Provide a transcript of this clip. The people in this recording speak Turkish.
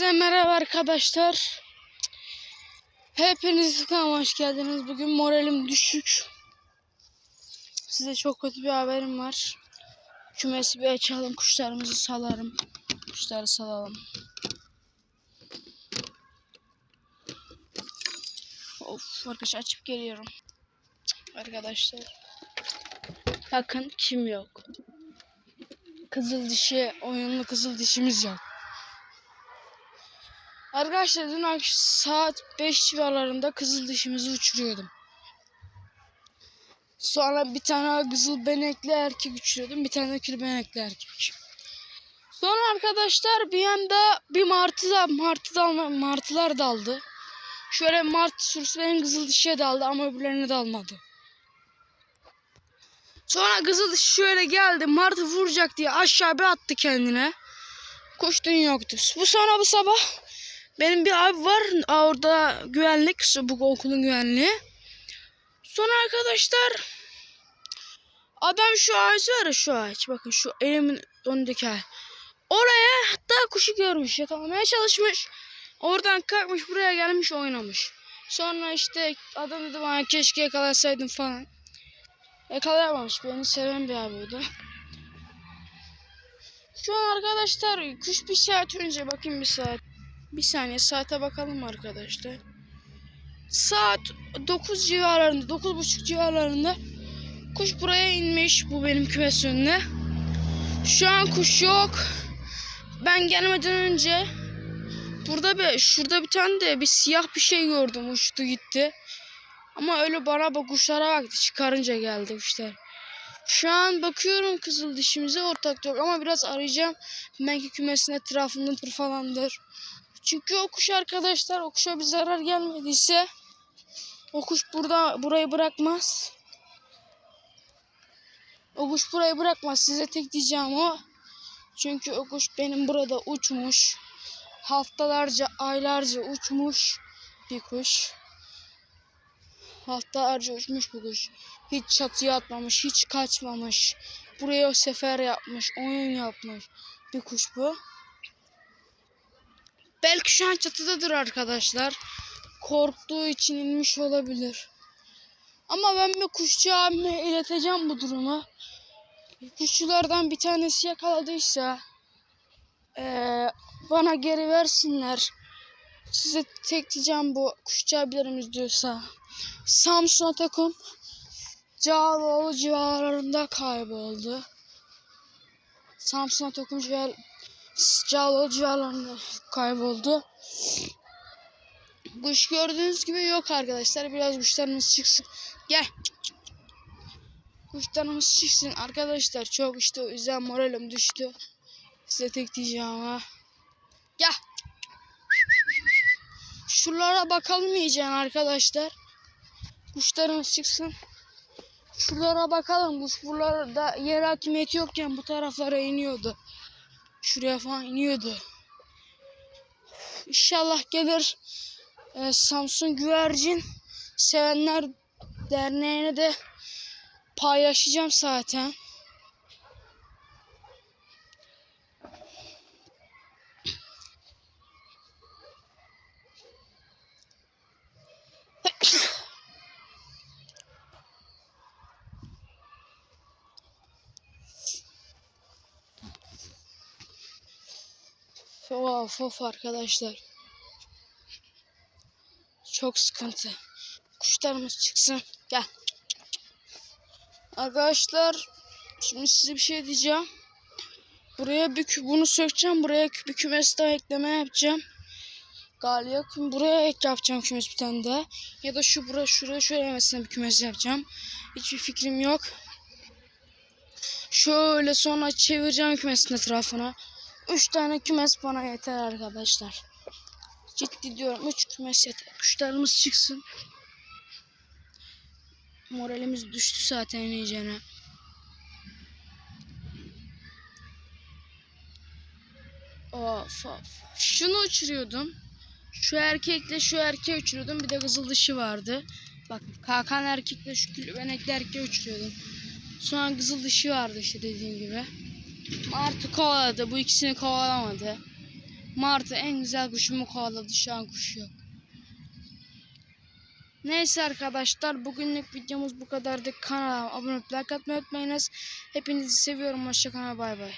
Hepinize merhaba arkadaşlar. Hepiniz kanalıma hoş geldiniz. Bugün moralim düşük. Size çok kötü bir haberim var. Kümesi bir açalım. Kuşlarımızı salarım. Kuşları salalım. Of arkadaşlar açıp geliyorum. Arkadaşlar. Bakın kim yok. Kızıl dişi, oyunlu kızıl dişimiz yok. Arkadaşlar dün akşam saat 5 civarlarında kızıl dişimizi uçuruyordum. Sonra bir tane kızıl benekli erkek uçuruyordum. Bir tane kül benekli erkek. Sonra arkadaşlar bir anda bir martı da martı dalma, martılar daldı. Şöyle martı sürüsü benim kızıl dişe daldı ama öbürlerine dalmadı. Sonra kızıl dişi şöyle geldi martı vuracak diye aşağı bir attı kendine. Kuştun yoktu. Bu sonra bu sabah benim bir abi var orada güvenlik bu okulun güvenliği. Sonra arkadaşlar adam şu ağaç var ya şu ağaç bakın şu elimin önündeki ağaç. Oraya hatta kuşu görmüş yakalamaya çalışmış. Oradan kalkmış buraya gelmiş oynamış. Sonra işte adam dedi bana keşke yakalasaydım falan. Yakalayamamış beni seven bir abi o da. Şu an arkadaşlar kuş bir saat önce bakayım bir saat. Bir saniye saate bakalım arkadaşlar. Saat 9 civarlarında, 9.30 civarlarında kuş buraya inmiş bu benim kümes. Şu an kuş yok. Ben gelmeden önce burada bir şurada bir tane de bir siyah bir şey gördüm uçtu gitti. Ama öyle bana bak kuşlara baktı çıkarınca geldi kuşlar. Şu an bakıyorum kızıl dişimize ortak yok ama biraz arayacağım. Belki kümesin etrafındadır falandır. Çünkü o kuş arkadaşlar o kuşa bir zarar gelmediyse o kuş burada burayı bırakmaz. O kuş burayı bırakmaz. Size tek diyeceğim o. Çünkü o kuş benim burada uçmuş. Haftalarca, aylarca uçmuş bir kuş. Haftalarca uçmuş bu kuş. Hiç çatıya atmamış, hiç kaçmamış. Buraya sefer yapmış, oyun yapmış bir kuş bu. Belki şu an çatıdadır arkadaşlar. Korktuğu için inmiş olabilir. Ama ben bir kuşçu abime ileteceğim bu durumu. Kuşçulardan bir tanesi yakaladıysa eee, bana geri versinler. Size tek diyeceğim bu kuşçu abilerimiz diyorsa. Samsun Atakum Cağaloğlu civarlarında kayboldu. Samsun Atakum Cağaloğlu civarlarında kayboldu. Kuş gördüğünüz gibi yok arkadaşlar. Biraz kuşlarımız çıksın. Gel. Kuşlarımız çıksın arkadaşlar. Çok işte o yüzden moralim düştü. Size tek diyeceğim ha. Gel. Şuralara bakalım iyice arkadaşlar. Kuşlarımız çıksın. Şuralara bakalım. Kuş buralarda yer hakimiyeti yokken bu taraflara iniyordu. Şuraya falan iniyordu. İnşallah gelir. Ee, Samsun Güvercin Sevenler Derneği'ne de paylaşacağım zaten. Of of arkadaşlar. Çok sıkıntı. Kuşlarımız çıksın. Gel. Arkadaşlar şimdi size bir şey diyeceğim. Buraya bir bunu sökeceğim. Buraya bir kümes daha ekleme yapacağım. Galiba buraya ek yapacağım kümes bir tane daha. Ya da şu buraya şuraya şöyle mesela bir kümes yapacağım. Hiçbir fikrim yok. Şöyle sonra çevireceğim kümesin etrafına. Üç tane kümes bana yeter arkadaşlar. Ciddi diyorum. Üç kümes yeter. Kuşlarımız çıksın. Moralimiz düştü zaten iyicene. Of of. Şunu uçuruyordum. Şu erkekle şu erkeği uçuruyordum. Bir de kızıl dışı vardı. Bak kalkan erkekle şu külbenekli erkeği uçuruyordum. Sonra kızıl dışı vardı işte dediğim gibi. Martı kovaladı. Bu ikisini kovalamadı. Martı en güzel kuşumu kovaladı. Şu an kuş yok. Neyse arkadaşlar bugünlük videomuz bu kadardı. Kanala abone olup like atmayı unutmayınız. Hepinizi seviyorum. Hoşçakalın. Bay bay.